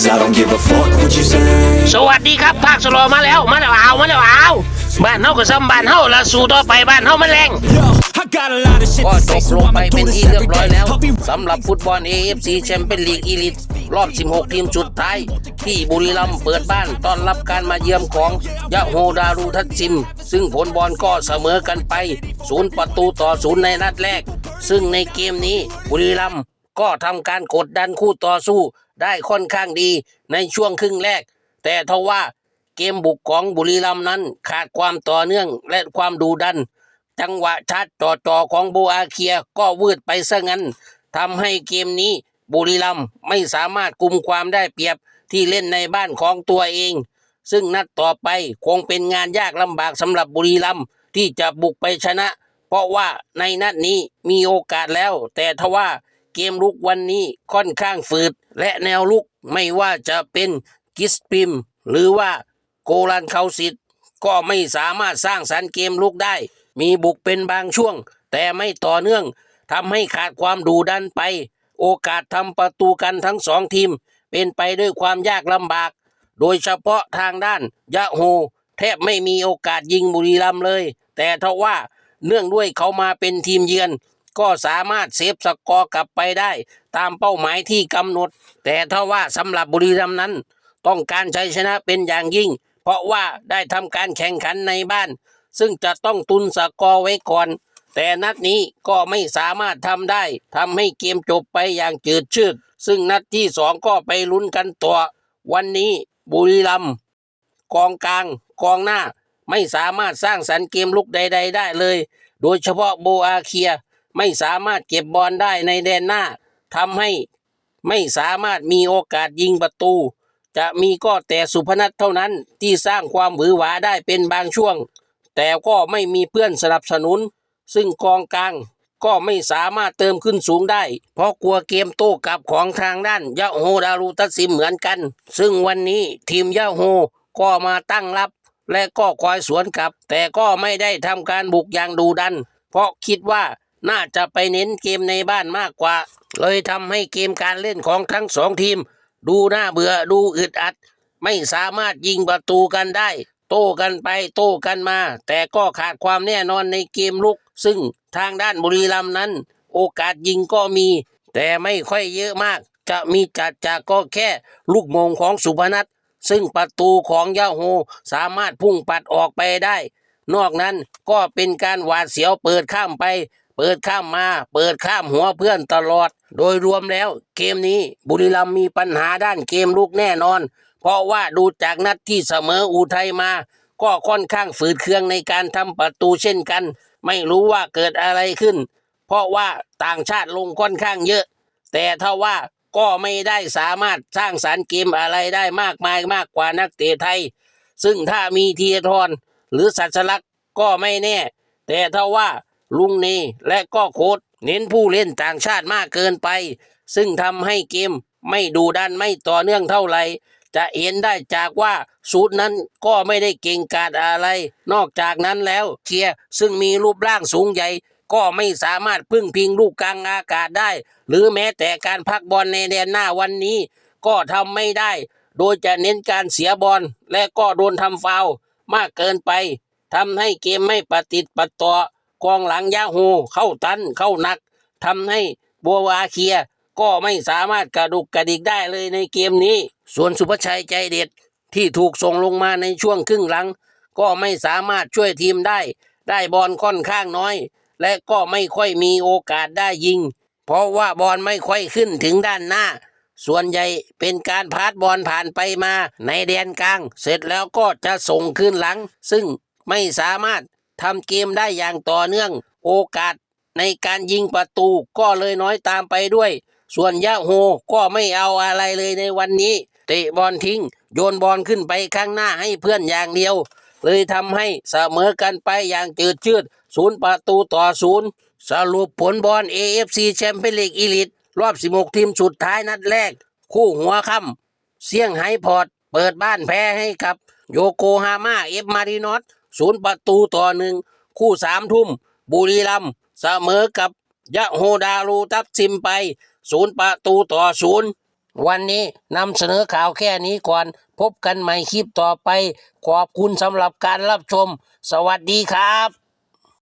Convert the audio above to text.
Cause I don't give a fuck what you say สวัสดีครับภาคสโลมาแล้วมาแล้วเอามาแล้วเอาบ้านเฮาก็ซ้ำบ้านเฮาละสู่ต่อไปบ้านเฮามันแรง Yo, I got a lot of shit ก็ to จ say บ so ลงไป I'ma เป็น do ที่ this เรียบ every ร้อย day แล้ว Hope you สำหรับฟุตบอล AFC แชมเปี้ยนลีกอีลิตรอบ 16 ทีมสุดท้าย ที่บุรีรัมย์เปิดบ้านต้อนรับการมาเยือนของยะโฮดารูทัตซิม ซึ่งผลบอลก็เสมอกันไป ศูนย์ประตูต่อศูนย์ในนัดแรก ซึ่งในเกมนี้บุรีรัมย์ก็ทำการกดดันคู่ต่อสู้ ได้ค่อนข้างดีในช่วงครึ่งแรก แต่ทว่าเกมบุกของบุรีรัมย์นั้นขาดความต่อเนื่องและความดูดัน จังหวะชาร์จต่อต่อของโบอาเคียก็วืดไปซะงั้นทำให้เกมนี้บุรีรัมย์ไม่สามารถกุมความได้เปรียบที่เล่นในบ้านของตัวเอง ซึ่งนัดต่อไปคงเป็นงานยากลำบากสำหรับบุรีรัมย์ที่จะบุกไปชนะ เพราะว่าในนัดนี้มีโอกาสแล้ว แต่ทว่า เกมลุกวันนี้ค่อนข้างฝืด และแนวลุกไม่ว่าจะเป็นกิสปิม หรือว่าโกลันเขาสิทธิ์ก็ไม่สามารถสร้างสรรค์เกมลุกได้ มีบุกเป็นบางช่วง แต่ไม่ต่อเนื่องทำให้ขาดความดูดันไป โอกาสทำประตูกันทั้งสองทีม เป็นไปด้วยความยากลำบาก โดยเฉพาะทางด้านยะโฮแทบไม่มีโอกาสยิงบุรีรัมเลย แต่ทว่าเนื่องด้วยเขามาเป็นทีมเยือน ก็สามารถเซฟสกอร์กลับไปได้ ตามเป้าหมายที่กำหนด แต่ทว่าสำหรับบุรีรัมย์นั้น ต้องการชัยชนะเป็นอย่างยิ่ง เพราะว่าได้ทำการแข่งขันในบ้าน ซึ่งจะต้องตุนสกอร์ไว้ก่อน แต่นัดนี้ก็ไม่สามารถทำได้ทำให้เกมจบไปอย่างจืดชืดซึ่งนัดที่สองก็ไปลุ้นกันต่อวันนี้บุรีรัมย์กองกลางกองหน้าไม่สามารถสร้างสรรค์เกมลุกใด ๆ ได้เลย โดยเฉพาะโบอาเคีย ไม่สามารถเก็บบอลได้ในแดนหน้าทำให้ไม่สามารถมีโอกาสยิงประตู จะมีก็แต่สุพนัทเท่านั้นที่สร้างความหวือหวาได้เป็นบางช่วง แต่ก็ไม่มีเพื่อนสนับสนุน ซึ่งกองกลางก็ไม่สามารถเติมขึ้นสูงได้ เพราะกลัวเกมโต้กลับของทางด้านยะโฮดารูตัสซิมเหมือนกัน ซึ่งวันนี้ทีมยะโฮก็มาตั้งรับ และก็คอยสวนกลับ แต่ก็ไม่ได้ทำการบุกอย่างดูดัน เพราะคิดว่า น่าจะไปเน้นเกมในบ้านมากกว่า เลยทำให้เกมการเล่นของทั้งสองทีม ดูน่าเบื่อดูอึดอัด ไม่สามารถยิงประตูกันได้ โต้กันไปโต้กันมา แต่ก็ขาดความแน่นอนในเกมลุก ซึ่งทางด้านบุรีรัมย์นั้น โอกาสยิงก็มี แต่ไม่ค่อยเยอะมาก จะมีจัดจากก็แค่ลูกมงของสุพนัทซึ่งประตูของยาโฮสามารถพุ่งปัดออกไปได้ นอกนั้นก็เป็นการหวาดเสียวเปิดข้ามไป เปิดข้ามมา เปิดข้ามหัวเพื่อนตลอด โดยรวมแล้ว เกมนี้บุรีรัมย์มีปัญหาด้านเกมลุกแน่นอน เพราะว่าดูจากนัดที่เสมออูไทยมา ก็ค่อนข้างฝืดเคืองในการทำประตูเช่นกัน ไม่รู้ว่าเกิดอะไรขึ้น เพราะว่าต่างชาติลงค่อนข้างเยอะ แต่ถ้าว่าก็ไม่ได้สามารถสร้างสารรค์เกมอะไรได้มากมายมากกว่านักเตะไทย ซึ่งถ้ามีเทียทรหรือสัชลักษณ์ก็ไม่แน่ แต่ถ้าว่า ลุงเนและก็โค้ดเน้นผู้เล่นต่างชาติมากเกินไป ซึ่งทำให้เกมไม่ดูดันไม่ต่อเนื่องเท่าไหร่จะเห็นได้จากว่าสูตรนั้นก็ไม่ได้เก่งกาจอะไร นอกจากนั้นแล้วเคียร์ซึ่งมีรูปร่างสูงใหญ่ ก็ไม่สามารถพึ่งพิงลูกกลางอากาศได้ หรือแม้แต่การพักบอลในแดนหน้าวันนี้ ก็ทำไม่ได้ โดยจะเน้นการเสียบอลและก็โดนทำฟาวมากเกินไปทำให้เกมไม่ปฏิติดปัดต่อ กองหลังยาโฮเข้าตันเข้าหนักทำให้บัววาเคียก็ไม่สามารถกระดุกกระดิกได้เลยในเกมนี้ ส่วนสุภชัยใจเด็ดที่ถูกส่งลงมาในช่วงครึ่งหลัง ก็ไม่สามารถช่วยทีมได้ ได้บอลค่อนข้างน้อย และก็ไม่ค่อยมีโอกาสได้ยิง เพราะว่าบอลไม่ค่อยขึ้นถึงด้านหน้า ส่วนใหญ่เป็นการพาสบอลผ่านไปมาในแดนกลาง เสร็จแล้วก็จะส่งขึ้นหลัง ซึ่งไม่สามารถ ทำเกมได้อย่างต่อเนื่อง โอกาสในการยิงประตูก็เลยน้อยตามไปด้วย ส่วนยะโฮก็ไม่เอาอะไรเลยในวันนี้ เตะบอลทิ้ง โยนบอลขึ้นไปข้างหน้าให้เพื่อนอย่างเดียว เลยทำให้เสมอกันไปอย่างจืดชืดศูนย์ประตูต่อศูนย์สรุปผลบอล AFC แชมเปี้ยนลีกอีลิตรอบ 16 ทีมสุดท้ายนัดแรก คู่หัวค่ำเซี่ยงไฮ้พอร์ต เปิดบ้านแพ้ให้กับ โยโกฮาม่าเอฟมารินอส ศูนย์ประตูต่อหนึ่งคู่สามทุ่ม บุรีรัมย์เสมอกับยะโฮดารูตับซิมไปศูนย์ประตูต่อศูนย์วันนี้นำเสนอข่าวแค่นี้ก่อน พบกันใหม่คลิปต่อไป ขอบคุณสำหรับการรับชม สวัสดีครับ